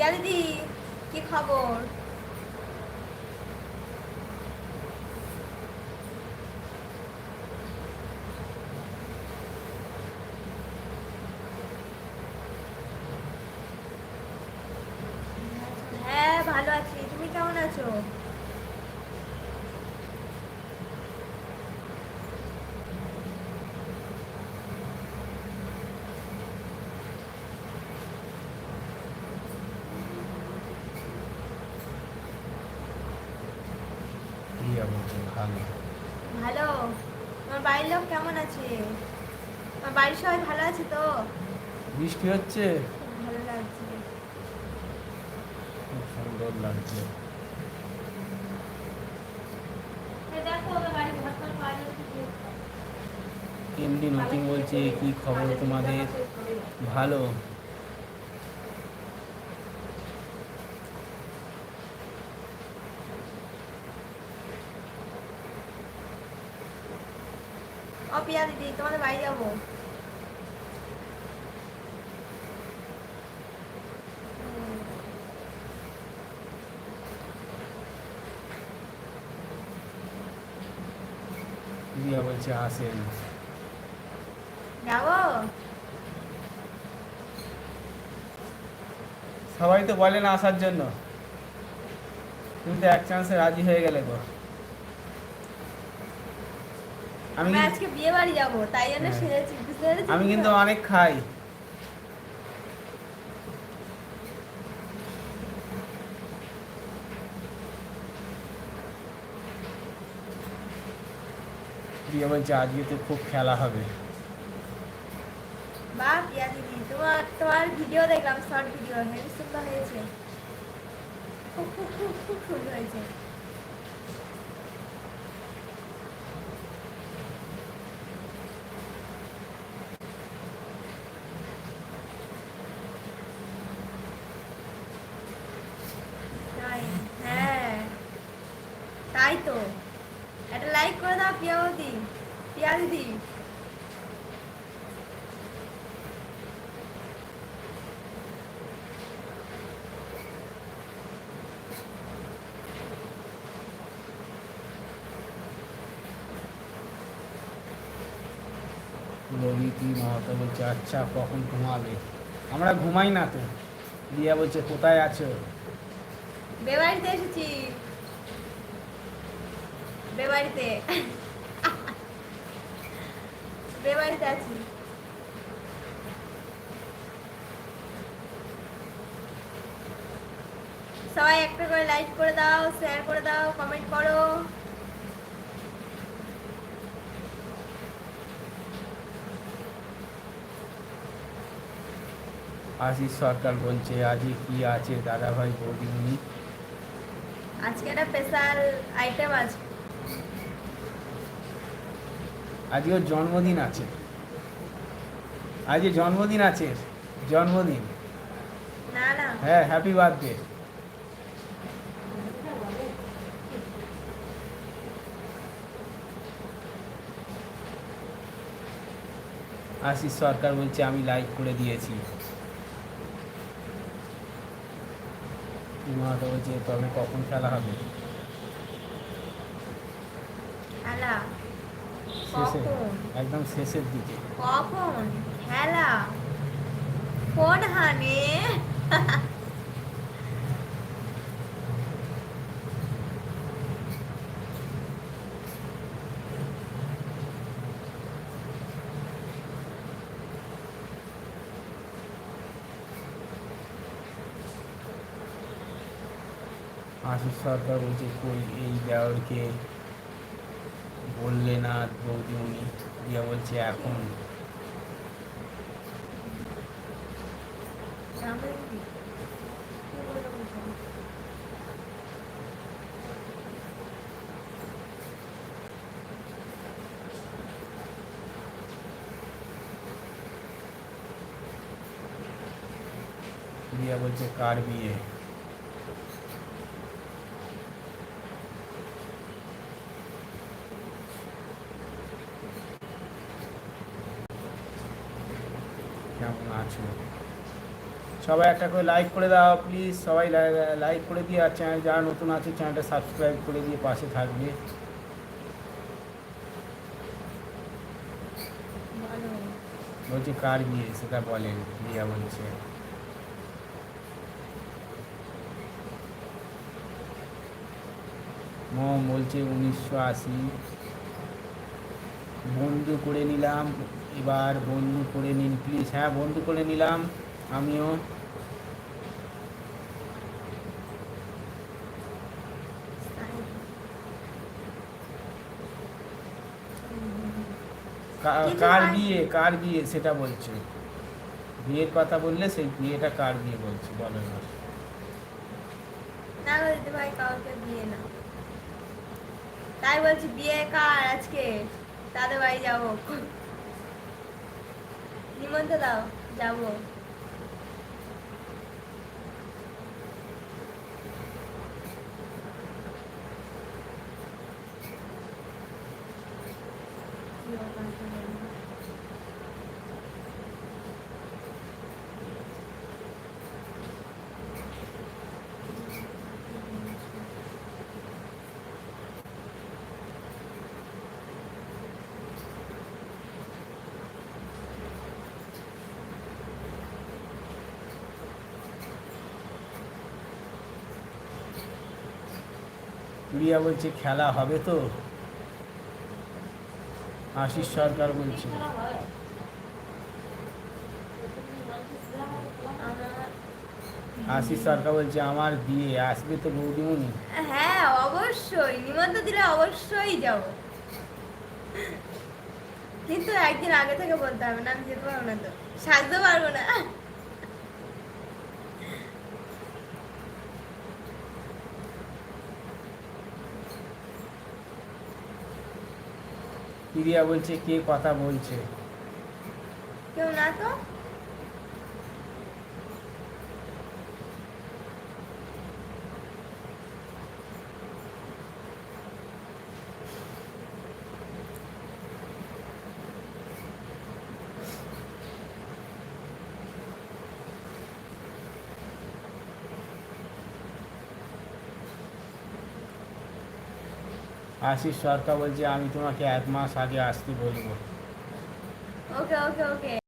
পিয়া দিদি কি খবর? হ্যাঁ ভালো আছি। তুমি কেমন আছো রিয়া বলছে ভালো? ভালো তোমার বাড়ির লোক কেমন আছে? তোমার বাড়ির সবাই ভালো আছে তো? বৃষ্টি হচ্ছে? ভালো লাগছে। খুব সুন্দর লাগছে? এমনি নতুন বলছে কি খবর তোমাদের? ভালো। পিয়া দিদি তোমাদের বাড়ি যাব। বলছে আসেন যাব? সবাই তো বলে না আসার জন্য। তুমি তো এক চান্সে রাজি হয়ে গেলে গো আমি আজকে বিয়ে বাড়ি যাব তাই জন্য হ্যাঁ। সেরেছি আমি কিন্তু অনেক খাই। বলছে আজকে তো খুব খেলা হবে। বাহ পিয়া দিদি তোমার তোমার ভিডিও দেখলাম শর্ট ভিডিও হেভি সুন্দর হয়েছে। খুব খুব খুব খুব সুন্দর হয়েছে তাই হ্যাঁ তাই তো। একটা লাইক করে দাও পিয়াবতী পিয়া দিদি। ললিতি মাহাতো বলছে আচ্ছা কখন ঘুমাবে? আমরা ঘুমাই না তো। রিয়া বলছে কোথায় আছো? বেবাড়িতে এসেছি। বেবাড়িতে। বেবাড়িতে আছি। সবাই একটা করে লাইক করে দাও শেয়ার করে দাও কমেন্ট করো। আশিস সরকার বলছে আজকে কি আছে? দাদাভাই বৌদিমণি আজকে একটা স্পেশাল আইটেম আছে আজকে ওর জন্মদিন আছে। আজকে জন্মদিন আছে। জন্মদিন। হ্যাঁ হ্যাপি বার্থডে আশিস সরকার বলছে আমি লাইক করে দিয়েছি। বলছে তবে কখন খেলা হবে? খেলা। শেষে কখন একদম শেষের দিকে। কখন খেলা। কোন হানে। আশিস সরকার বলছে কই এই দেওয়ারকে বললে না বৌদিমণি দিয়া বলছে এখন দিয়া বলছে কার বিয়ে কেমন সবাই একটা করে লাইক করে দাও প্লিজ সবাই লাইক করে দিয়ে আর চ্যানেল যারা নতুন আছে চ্যানেলটা সাবস্ক্রাইব করে দিয়ে পাশে থাকবে। বলছে, কার বিয়ে? সেটা বলেন রিয়া বলছে। মম বলছে, উনিশশো আশি। বন্ধু করে নিলাম। এবার বন্ধু করে নিন প্লিজ হ্যাঁ বন্ধু করে নিলাম। আমিও। কার বিয়ে? কার বিয়ে? সেটা বলছে। বিয়ের কথা বললে সেই বিয়েটা কার বিয়ে বলছে? বলো না না গো ভাই কাউকে বিয়ে না। তাই বলছি বিয়ে কার আজকে? তাদের বাড়ি যাব। নিমন্ত্রণ দাও যাব। রিয়া বলছে, খেলা হবে তো? আশিস সরকার বলছে। আশিস সরকার বলছে, আমার বিয়ে, আসবে তো বৌদিমণি? হ্যাঁ অবশ্যই। নিমন্ত্রণ দিলে অবশ্যই যাব। কিন্তু একদিন আগে থেকে বলতে হবে, না আমি যেতে পারব না তো। সাজতে পারব না। রিয়া বলছে কে কথা বলছে? কেউ না তো? আশিস সরকার বলছে আমি তোমাকে এক মাস আগে আসতে বলব ওকে ওকে ওকে